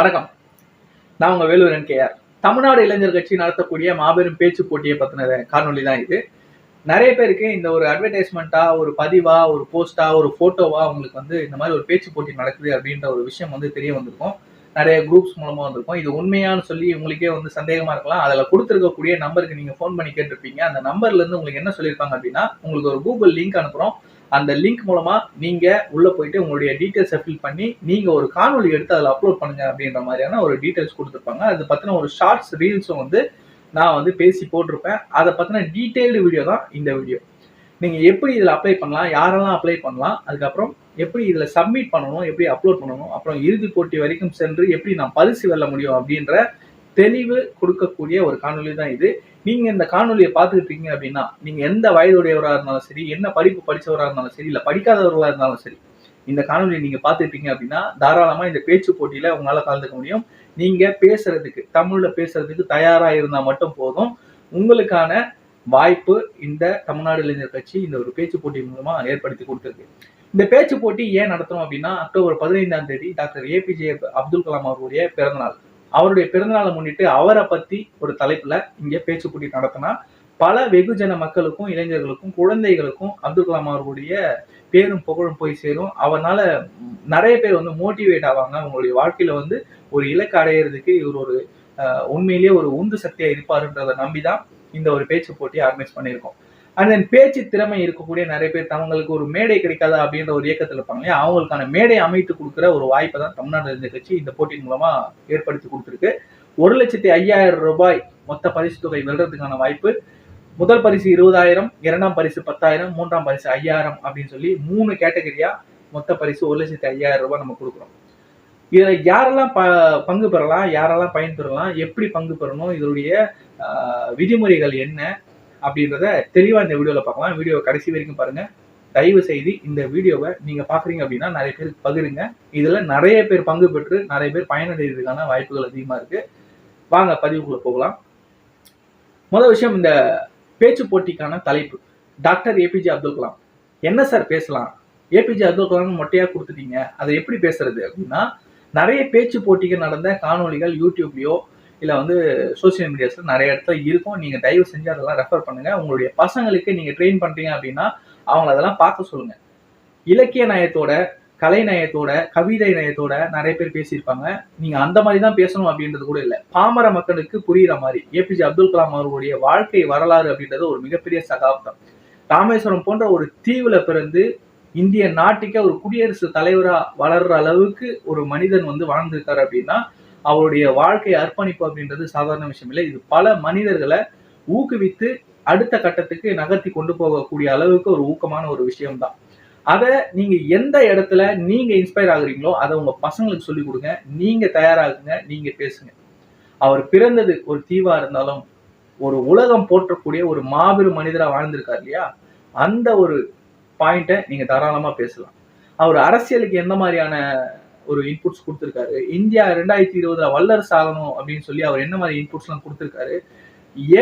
வணக்கம் நான் உங்க வேலூர் கேஆர் தமிழ்நாடு இளைஞர் கட்சி நடத்தக்கூடிய மாபெரும் பேச்சு போட்டியை பத்தின காணொலி தான் இது. நிறைய பேருக்கு இந்த ஒரு அட்வர்டைஸ்மெண்ட்டாக ஒரு பதிவா ஒரு போஸ்டா ஒரு போட்டோவா உங்களுக்கு வந்து இந்த மாதிரி ஒரு பேச்சு போட்டி நடக்குது அப்படின்ற ஒரு விஷயம் வந்து தெரிய வந்திருக்கும். நிறைய குரூப்ஸ் மூலமா வந்திருக்கும். இது உண்மையானு சொல்லி உங்களுக்கே வந்து சந்தேகமா இருக்கலாம். அதுல கொடுத்துருக்கக்கூடிய நம்பருக்கு நீங்க ஃபோன் பண்ணி கேட்டிருப்பீங்க. அந்த நம்பர்ல இருந்து உங்களுக்கு என்ன சொல்லியிருப்பாங்க அப்படின்னா உங்களுக்கு ஒரு கூகுள் லிங்க் அனுப்புறோம். அந்த லிங்க் மூலமா நீங்க உள்ள போயிட்டு உங்களுடைய டீட்டெயில்ஸை ஃபில் பண்ணி நீங்க ஒரு காணொலி எடுத்து அதில் அப்லோட் பண்ணுங்க அப்படின்ற மாதிரியான ஒரு டீட்டெயில்ஸ் கொடுத்துருப்பாங்க. அது பத்தின ஒரு ஷார்ட்ஸ் ரீல்ஸும் வந்து நான் வந்து பேசி போட்டிருப்பேன். அதை பத்தின டீட்டெயில்டு வீடியோ தான் இந்த வீடியோ நீங்க எப்படி இதில் அப்ளை பண்ணலாம் யாரெல்லாம் அப்ளை பண்ணலாம் அதுக்கப்புறம் எப்படி இதில் சப்மிட் பண்ணணும் எப்படி அப்லோட் பண்ணணும் அப்புறம் இறுதி போட்டி வரைக்கும் சென்று எப்படி நான் பரிசு வெல்ல முடியும் அப்படின்ற தெளிவு கொடுக்கக்கூடிய ஒரு காணொலி தான் இது. நீங்க இந்த காணொலியை பார்த்துக்கிட்டு இருக்கீங்க அப்படின்னா நீங்க எந்த வயதுடையவராக இருந்தாலும் சரி என்ன படிப்பு படித்தவராக இருந்தாலும் சரி இல்லை படிக்காதவர்களாக இருந்தாலும் சரி இந்த காணொலியை நீங்க பார்த்துட்டீங்க அப்படின்னா தாராளமா இந்த பேச்சு போட்டியில உங்களால கலந்துக்க முடியும். நீங்க பேசுறதுக்கு தமிழ்ல பேசுறதுக்கு தயாரா இருந்தா மட்டும் போதும். உங்களுக்கான வாய்ப்பு இந்த தமிழ்நாடு இளைஞர் கட்சி இந்த ஒரு பேச்சு போட்டி மூலமா ஏற்படுத்தி கொடுத்துருக்கு. இந்த பேச்சு போட்டி ஏன் நடத்தணும் அப்படின்னா அக்டோபர் பதினைந்தாம் தேதி டாக்டர் ஏபிஜே அப்துல் கலாம் அவர்களுடைய பிறந்தநாள். அவருடைய பிறந்தநாளை முன்னிட்டு அவரை பத்தி ஒரு தலைப்புல இங்க பேச்சு போட்டி நடத்தினா பல வெகுஜன மக்களுக்கும் இளைஞர்களுக்கும் குழந்தைகளுக்கும் அப்துல் கலாம் அவர்களுடைய பேரும் புகழும் போய் சேரும். அவனால நிறைய பேர் வந்து மோட்டிவேட் ஆவாங்க. அவங்களுடைய வாழ்க்கையில வந்து ஒரு இலக்கு அடையிறதுக்கு இவர் ஒரு உண்மையிலேயே ஒரு உந்து சக்தியா இருப்பாருன்றதை நம்பிதான் இந்த ஒரு பேச்சு போட்டி ஆர்கனைஸ் பண்ணியிருக்கோம். அண்ட் தென் பேச்சு திறமை இருக்கக்கூடிய நிறைய பேர் தங்களுக்கு ஒரு மேடை கிடைக்காது அப்படின்ற ஒரு இயக்கத்தில் இருப்பாங்க இல்லையா? அவங்களுக்கான மேடை அமைத்து கொடுக்குற ஒரு வாய்ப்பை தான் தமிழ்நாடு இந்த கட்சி இந்த போட்டியின் மூலமா ஏற்படுத்தி கொடுத்துருக்கு. ஒரு லட்சத்தி ஐயாயிரம் ரூபாய் மொத்த பரிசு தொகை வெல்றதுக்கான வாய்ப்பு. முதல் பரிசு இருபதாயிரம் இரண்டாம் பரிசு பத்தாயிரம் மூன்றாம் பரிசு ஐயாயிரம் அப்படின்னு சொல்லி மூணு கேட்டகரியா மொத்த பரிசு ஒரு லட்சத்தி ஐயாயிரம் ரூபாய் நம்ம கொடுக்குறோம். இதில் யாரெல்லாம் ப பங்கு பெறலாம் யாரெல்லாம் பயன்பெறலாம் எப்படி பங்கு பெறணும் இதனுடைய விதிமுறைகள் என்ன அப்படின்றத தெளிவா இந்த வீடியோவில் பார்க்கலாம். வீடியோ கடைசி வரைக்கும் பாருங்க. தயவு செய்து இந்த வீடியோவை நீங்க பாக்குறீங்க அப்படின்னா நிறைய பேருக்கு பகிருங்க. இதுல நிறைய பேர் பங்கு பெற்று நிறைய பேர் பயனடைகிறதுக்கான வாய்ப்புகள் அதிகமா இருக்கு. வாங்க பதிவுக்குள்ள போகலாம். முதல் விஷயம் இந்த பேச்சு போட்டிக்கான தலைப்பு. Doctor APJ Abdul Kalam. என்ன சார் பேசலாம்? ஏபிஜே அப்துல் கலாம் மொட்டையாக கொடுத்துட்டீங்க. அதை எப்படி பேசுறது அப்படின்னா நிறைய பேச்சு போட்டிகள் நடந்த காணொளிகள் யூடியூப்லேயோ இல்லை வந்து சோஷியல் மீடியாஸில் நிறைய இடத்துல இருக்கும். நீங்கள் தயவு செஞ்சு அதெல்லாம் ரெஃபர் பண்ணுங்கள் உங்களுடைய பசங்களுக்கு நீங்கள் ட்ரெயின் பண்ணுறீங்க அப்படின்னா அவங்கள அதெல்லாம் பார்க்க சொல்லுங்கள் இலக்கிய நயத்தோட கலை நயத்தோட கவிதை நயத்தோட நிறைய பேர் பேசியிருப்பாங்க. நீங்க அந்த மாதிரி தான் பேசணும் அப்படின்றது கூட இல்லை. பாமர மக்களுக்கு புரியுற மாதிரி ஏபிஜே அப்துல் கலாம் அவர்களுடைய வாழ்க்கை வரலாறு அப்படின்றது ஒரு மிகப்பெரிய சகாப்தம். ராமேஸ்வரம் போன்ற ஒரு தீவுல பிறந்து இந்திய நாட்டுக்கே ஒரு குடியரசு தலைவரா வளர்ற அளவுக்கு ஒரு மனிதன் வந்து வாழ்ந்திருக்காரு அப்படின்னா அவருடைய வாழ்க்கை அர்ப்பணிப்பு அப்படின்றது சாதாரண விஷயம் இல்லை. இது பல மனிதர்களை ஊக்குவித்து அடுத்த கட்டத்துக்கு நகர்த்தி கொண்டு போகக்கூடிய அளவுக்கு ஒரு ஊக்கமான ஒரு விஷயம்தான். அதை நீங்க எந்த இடத்துல நீங்க இன்ஸ்பயர் ஆகுறீங்களோ அதை உங்க பசங்களுக்கு சொல்லி கொடுங்க. நீங்க தயாராகுங்க நீங்க பேசுங்க. அவர் பிறந்தது ஒரு தீவா இருந்தாலும் ஒரு உலகம் போற்றக்கூடிய ஒரு மாபெரும் மனிதரா வாழ்ந்திருக்கார் இல்லையா? அந்த ஒரு பாயிண்ட்டை நீங்க தாராளமா பேசலாம். அவர் அரசியலுக்கு எந்த மாதிரியான ஒரு இன்புட்ஸ் கொடுத்துருக்காரு. இந்தியா ரெண்டாயிரத்தி இருபதுல வல்லரசு ஆகணும் அப்படின்னு சொல்லி அவர் என்ன மாதிரி இன்புட்ஸ்லாம் கொடுத்துருக்காரு?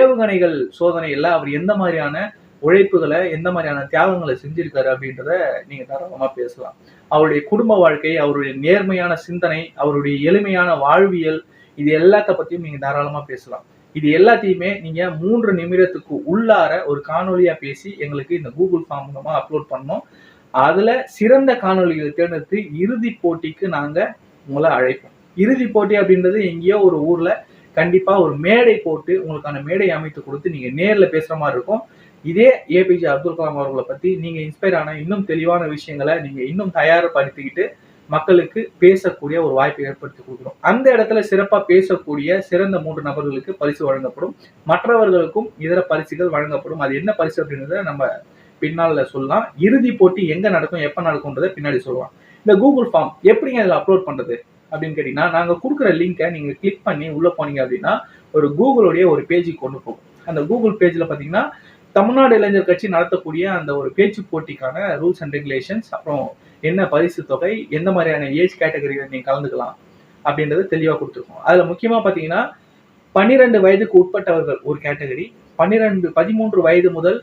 ஏவுகணைகள் சோதனையில் அவர் எந்த மாதிரியான உழைப்புகளை எந்த மாதிரியான தியாகங்களை செஞ்சிருக்காரு அப்படின்றத நீங்க தாராளமா பேசலாம். அவருடைய குடும்ப வாழ்க்கை அவருடைய நேர்மையான சிந்தனை அவருடைய எளிமையான வாழ்வியல் இது எல்லாத்த பத்தியும் நீங்க தாராளமா பேசலாம். இது எல்லாத்தையுமே நீங்க மூன்று நிமிடத்துக்கு உள்ளார ஒரு காணொலியா பேசி எங்களுக்கு இந்த கூகுள் ஃபார்ம் மூலமா அப்லோட் பண்ணோம் அதுல சிறந்த காணொளிகளை தேர்ந்தெடுத்து இறுதி போட்டிக்கு நாங்க உங்களை அழைப்போம். இறுதி போட்டி அப்படின்றது எங்கேயோ ஒரு ஊர்ல கண்டிப்பா ஒரு மேடை போட்டு உங்களுக்கான மேடை அமைத்து கொடுத்து நீங்க நேர்ல பேசுற மாதிரி இருக்கும். இதே ஏபிஜே அப்துல் கலாம் அவர்களை பத்தி நீங்க இன்ஸ்பயர் ஆன இன்னும் தெளிவான விஷயங்களை நீங்க இன்னும் தயார்படுத்திக்கிட்டு மக்களுக்கு பேசக்கூடிய ஒரு வாய்ப்பை ஏற்படுத்தி கொடுக்குறோம் அந்த இடத்துல சிறப்பா பேசக்கூடிய சிறந்த மூன்று நபர்களுக்கு பரிசு வழங்கப்படும். மற்றவர்களுக்கும் இதர பரிசுகள் வழங்கப்படும். அது என்ன பரிசு அப்படின்றத நம்ம பின்னால் சொல்லலாம். இறுதி போட்டி எங்கே நடக்கும் எப்போ நடக்கும்ன்றதை பின்னாடி சொல்லுவான் இந்த கூகுள் ஃபார்ம் எப்படிங்க அதில் அப்லோட் பண்ணுறது அப்படின்னு கேட்டிங்கன்னா நாங்கள் கொடுக்குற லிங்கை நீங்கள் கிளிக் பண்ணி உள்ளே போனீங்க அப்படின்னா ஒரு கூகுளுடைய ஒரு பேஜுக்கு கொண்டு போகும். அந்த கூகுள் பேஜில் பார்த்தீங்கன்னா தமிழ்நாடு இளைஞர் கட்சி நடத்தக்கூடிய அந்த ஒரு பேச்சு போட்டிக்கான ரூல்ஸ் அண்ட் ரெகுலேஷன்ஸ் அப்புறம் என்ன பரிசு தொகை எந்த மாதிரியான ஏஜ் கேட்டகரியில் நீங்கள் கலந்துக்கலாம் அப்படின்றது தெளிவாக கொடுத்துருக்கோம். அதில் முக்கியமாக பார்த்தீங்கன்னா பன்னிரெண்டு வயதுக்கு உட்பட்டவர்கள் ஒரு கேட்டகரி பன்னிரெண்டு பதிமூன்று வயது முதல்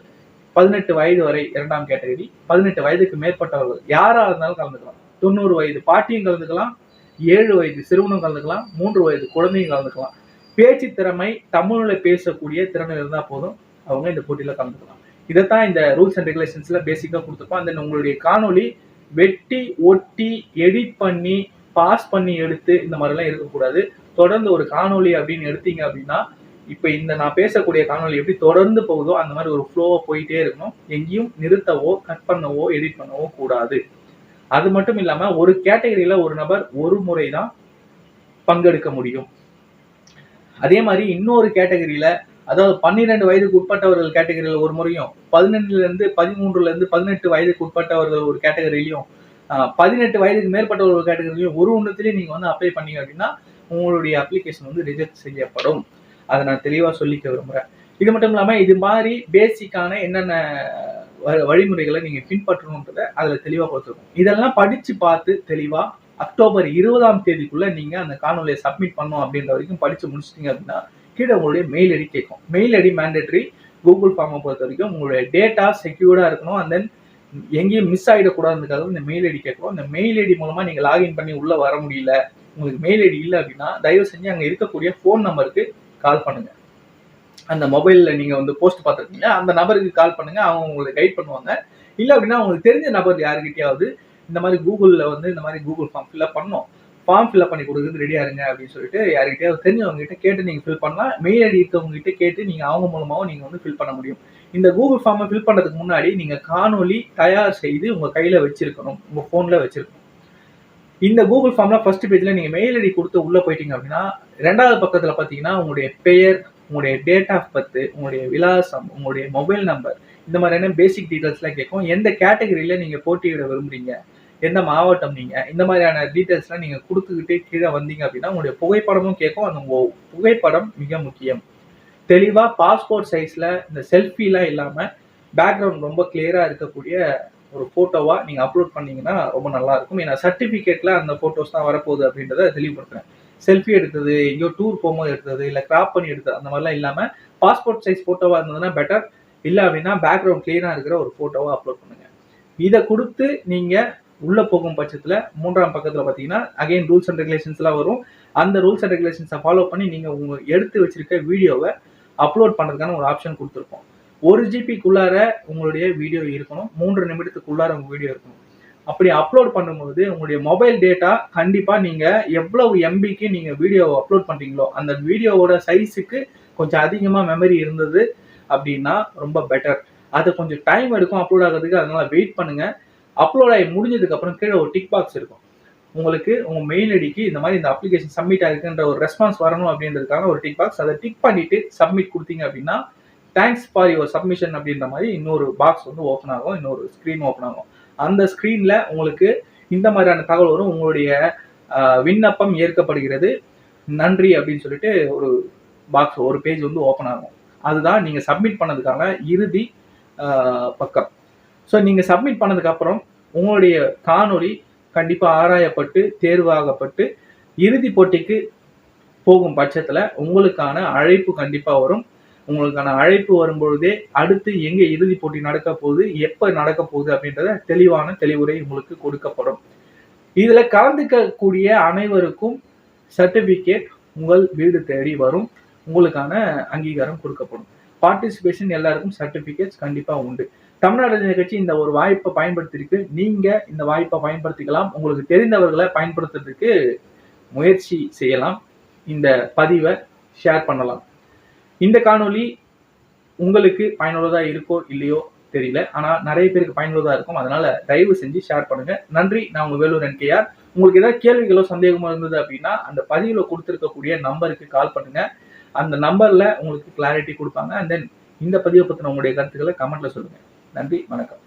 பதினெட்டு வயது வரை இரண்டாம் கேட்டகரி பதினெட்டு வயதுக்கு மேற்பட்டவர்கள். யாரா இருந்தாலும் கலந்துக்கலாம். தொண்ணூறு வயது பாட்டியும் கலந்துக்கலாம் ஏழு வயது சிறுவனும் கலந்துக்கலாம் மூன்று வயது குழந்தையும் கலந்துக்கலாம். பேச்சு திறமை தமிழில் பேசக்கூடிய திறமை இருந்தால் போதும். அவங்க இந்த போட்டியில் கலந்துக்கலாம். இதைத்தான் இந்த ரூல்ஸ் அண்ட் ரெகுலேஷன்ஸில் பேசிக்காக கொடுத்துருப்போம் அந்த உங்களுடைய காணொளி வெட்டி ஒட்டி எடிட் பண்ணி பாஸ் பண்ணி எடுத்து இந்த மாதிரிலாம் இருக்கக்கூடாது. தொடர்ந்து ஒரு காணொலி அப்படின்னு எடுத்தீங்க அப்படின்னா இப்போ இந்த நான் பேசக்கூடிய காணொளி எப்படி தொடர்ந்து போகுதோ அந்த மாதிரி ஒரு ஃப்ளோவாக போயிட்டே இருக்கணும். எங்கேயும் நிறுத்தவோ கட் பண்ணவோ எடிட் பண்ணவோ கூடாது. அது மட்டும் இல்லாமல் ஒரு கேட்டகரியில் ஒரு நபர் ஒரு முறை தான் பங்கெடுக்க முடியும். அதே மாதிரி இன்னொரு கேட்டகரியில் அதாவது பன்னிரெண்டு வயதுக்கு உட்பட்டவர்கள் கேட்டகரியில் ஒரு முறையும் பதினெண்டுலேருந்து பதிமூன்றுலேருந்து பதினெட்டு வயதுக்கு உட்பட்டவர்கள் ஒரு கேட்டகரியிலையும் பதினெட்டு வயதுக்கு மேற்பட்டவர்கள் கேட்டகரியிலையும் ஒரு ஒன்றுத்துலேயும் நீங்கள் வந்து அப்ளை பண்ணீங்க அப்படின்னா உங்களுடைய அப்ளிகேஷன் வந்து ரிஜெக்ட் செய்யப்படும். அதை நான் தெளிவாக சொல்லிக்க விரும்புகிறேன் இது மட்டும் இல்லாமல் இது மாதிரி பேசிக்கான என்னென்ன வ- வழிமுறைகளை நீங்கள் பின்பற்றணுன்றத அதில் தெளிவாக கொடுத்துருக்கோம். இதெல்லாம் படித்து பார்த்து தெளிவாக அக்டோபர் இருபதாம் தேதிக்குள்ளே நீங்கள் அந்த காணொலியை சப்மிட் பண்ணோம் அப்படின்ற வரைக்கும் படித்து முடிச்சிட்டீங்க அப்படின்னா கீழே உங்களுடைய மெயில் ஐடி கேட்கும். மெயில் ஐடி மேண்டேட்ரி கூகுள் ஃபார்மை பொறுத்த வரைக்கும் உங்களுடைய டேட்டா செக்யூர்டாக இருக்கணும். அண்ட் தென் எங்கேயும் மிஸ் ஆகிடக்கூடாதுக்காக இந்த மெயில் ஐடி கேட்கும் இந்த மெயில் ஐடி மூலமாக நீங்கள் லாகின் பண்ணி உள்ளே வர முடியல. உங்களுக்கு மெயில் ஐடி இல்லை அப்படின்னா தயவு செஞ்சு அங்கே இருக்கக்கூடிய ஃபோன் நம்பருக்கு கால் பண்ணுங்க. அந்த மொபைல்ல நீங்க வந்து போஸ்ட் பார்த்துருக்கீங்க அந்த நபருக்கு கால் பண்ணுங்க. அவங்க உங்களுக்கு கைட் பண்ணுவாங்க. இல்லை அப்படின்னா உங்களுக்கு தெரிஞ்ச நபர் யாருக்கிட்டையாவது இந்த மாதிரி கூகுளில் வந்து இந்த மாதிரி கூகுள் ஃபார்ம் ஃபில்அப் பண்ணோம் ஃபார்ம் ஃபில்அப் பண்ணி கொடுக்குறது ரெடியா இருங்க அப்படின்னு சொல்லிட்டு யாருக்கிட்டையாவது தெரிஞ்சவங்க கிட்ட கேட்டு நீங்க ஃபில் பண்ணலாம். மெயில் ஐடி இருக்கவங்க கிட்ட கேட்டு நீங்க அவங்க மூலமாகவும் நீங்க வந்து ஃபில் பண்ண முடியும். இந்த கூகுள் ஃபார்மை ஃபில் பண்ணுறதுக்கு முன்னாடி நீங்க காணொலி தயார் செய்து உங்க கையில வச்சிருக்கணும். உங்க ஃபோனில் வச்சிருக்கணும். இந்த கூகுள் ஃபார்ம்ல ஃபர்ஸ்ட் பேஜ்ல நீங்க மெயில் ஐடி கொடுத்து உள்ள போயிட்டீங்க அப்படின்னா ரெண்டாவது பக்கத்துல பாத்தீங்கன்னா உங்களுடைய பெயர் உங்களுடைய டேட் ஆஃப் பர்த் உங்களுடைய விலாசம் உங்களுடைய மொபைல் நம்பர் இந்த மாதிரியான பேசிக் டீட்டெயில்ஸ்லாம் கேட்கும். எந்த கேட்டகரியில நீங்க போட்டியிட விரும்புறீங்க? எந்த மாவட்டம் நீங்க? இந்த மாதிரியான டீட்டெயில்ஸ்லாம் நீங்க கொடுத்துக்கிட்டே கீழே வந்தீங்க அப்படின்னா உங்களுடைய புகைப்படமும் கேட்கும். அந்த புகைப்படம் மிக முக்கியம். தெளிவா பாஸ்போர்ட் சைஸ்ல இந்த செல்ஃபிலாம் இல்லாம பேக்ரவுண்ட் ரொம்ப கிளியரா இருக்கக்கூடிய ஒரு ஃபோட்டோவாக நீங்கள் அப்லோட் பண்ணீங்கன்னா ரொம்ப நல்லா இருக்கும். ஏன்னா சர்டிஃபிகேட்டில் அந்த ஃபோட்டோஸ் தான் வரப்போகுது அப்படின்றத தெளிவுபடுத்துகிறேன் செல்ஃபி எடுத்தது எங்கேயோ டூர் போகும்போது எடுத்தது இல்லை கிராப் பண்ணி எடுத்தது அந்த மாதிரிலாம் இல்லாமல் பாஸ்போர்ட் சைஸ் ஃபோட்டோவாக இருந்ததுன்னா பெட்டர் இல்லை அப்படின்னா பேக்ரவுண்ட் க்ளீனாக இருக்கிற ஒரு ஃபோட்டோவாக அப்லோட் பண்ணுங்கள் இதை கொடுத்து நீங்கள் உள்ளே போகும் பட்சத்தில் மூன்றாம் பக்கத்தில் பார்த்தீங்கன்னா அகைன் ரூல்ஸ் அண்ட் ரெகுலேஷன்ஸ்லாம் வரும். அந்த ரூல்ஸ் அண்ட் ரெகுலேஷன்ஸை ஃபாலோ பண்ணி நீங்கள் உங்கள் எடுத்து வச்சுருக்க வீடியோவை அப்லோட் பண்ணுறதுக்கான ஒரு ஆப்ஷன் கொடுத்துருப்போம் ஒரு ஜிபிக்குள்ளார உங்களுடைய வீடியோ இருக்கணும். மூன்று நிமிடத்துக்குள்ளார உங்க வீடியோ இருக்கணும். அப்படி அப்லோட் பண்ணும்போது உங்களுடைய மொபைல் டேட்டா கண்டிப்பாக நீங்கள் எவ்வளவு எம்பிக்கு நீங்கள் வீடியோவை அப்லோட் பண்ணுறீங்களோ அந்த வீடியோவோட சைஸுக்கு கொஞ்சம் அதிகமாக மெமரி இருந்தது அப்படின்னா ரொம்ப பெட்டர் அது கொஞ்சம் டைம் எடுக்கும் அப்லோட் ஆகிறதுக்கு அதனால் வெயிட் பண்ணுங்கள் அப்லோட் ஆகி முடிஞ்சதுக்கப்புறம் கீழே ஒரு டிக் பாக்ஸ் இருக்கும். உங்களுக்கு உங்கள் மெயில் ஐடிக்கு இந்த மாதிரி இந்த அப்ளிகேஷன் சப்மிட் ஆகிருக்குன்ற ஒரு ரெஸ்பான்ஸ் வரணும் அப்படின்றதுக்காக ஒரு டிக் பாக்ஸ் அதை டிக் பண்ணிவிட்டு சப்மிட் கொடுத்தீங்க அப்படின்னா தேங்க்ஸ் ஃபார் யுவர் சப்மிஷன் அப்படின்ற மாதிரி இன்னொரு பாக்ஸ் வந்து ஓப்பன் ஆகும். இன்னொரு ஸ்க்ரீன் ஓப்பன் ஆகும். அந்த ஸ்க்ரீனில் உங்களுக்கு இந்த மாதிரியான தகவல் வரும். உங்களுடைய விண்ணப்பம் ஏற்கப்படுகிறது. நன்றி அப்படின்னு சொல்லிட்டு ஒரு பாக்ஸ் ஒரு பேஜ் வந்து ஓப்பன் ஆகும். அதுதான் நீங்கள் சப்மிட் பண்ணதுக்கான இறுதி பக்கம். ஸோ நீங்கள் சப்மிட் பண்ணதுக்கப்புறம் உங்களுடைய காணொளி கண்டிப்பாக ஆராயப்பட்டு தேர்வாகப்பட்டு இறுதி போட்டிக்கு போகும் பட்சத்தில் உங்களுக்கான அழைப்பு கண்டிப்பாக வரும். உங்களுக்கான அழைப்பு வரும்பொழுதே அடுத்து எங்க இறுதி போட்டி நடக்க போகுது எப்ப நடக்க போகுது அப்படின்றத தெளிவான தெளிவுரை உங்களுக்கு கொடுக்கப்படும். இதுல கலந்துக்கக்கூடிய அனைவருக்கும் சர்டிபிகேட் உங்கள் வீடு தேடி வரும். உங்களுக்கான அங்கீகாரம் கொடுக்கப்படும். பார்ட்டிசிபேஷன் எல்லாருக்கும் சர்டிபிகேட்ஸ் கண்டிப்பா உண்டு. தமிழ்நாடு நிகழ்ச்சி இந்த ஒரு வாய்ப்பை பயன்படுத்திருக்கு நீங்க இந்த வாய்ப்பை பயன்படுத்திக்கலாம். உங்களுக்கு தெரிந்தவர்களை பயன்படுத்துறதுக்கு முயற்சி செய்யலாம். இந்த பதிவை ஷேர் பண்ணலாம். இந்த காணொளி உங்களுக்கு பயனுள்ளதாக இருக்கோ இல்லையோ தெரியல. ஆனால் நிறைய பேருக்கு பயனுள்ளதாக இருக்கும். அதனால தயவு செஞ்சு ஷேர் பண்ணுங்க. நன்றி. நான் உங்க வேலூர் என்கேஆர். உங்களுக்கு ஏதாவது கேள்விகளோ சந்தேகமோ இருந்தது அப்படின்னா அந்த பதிவில் கொடுத்துருக்கக்கூடிய நம்பருக்கு கால் பண்ணுங்க. அந்த நம்பர்ல உங்களுக்கு கிளாரிட்டி கொடுப்பாங்க. அண்ட் தென் இந்த பதிவை பற்றின உங்களுடைய கருத்துக்களை கமெண்ட்ல சொல்லுங்க. நன்றி. வணக்கம்.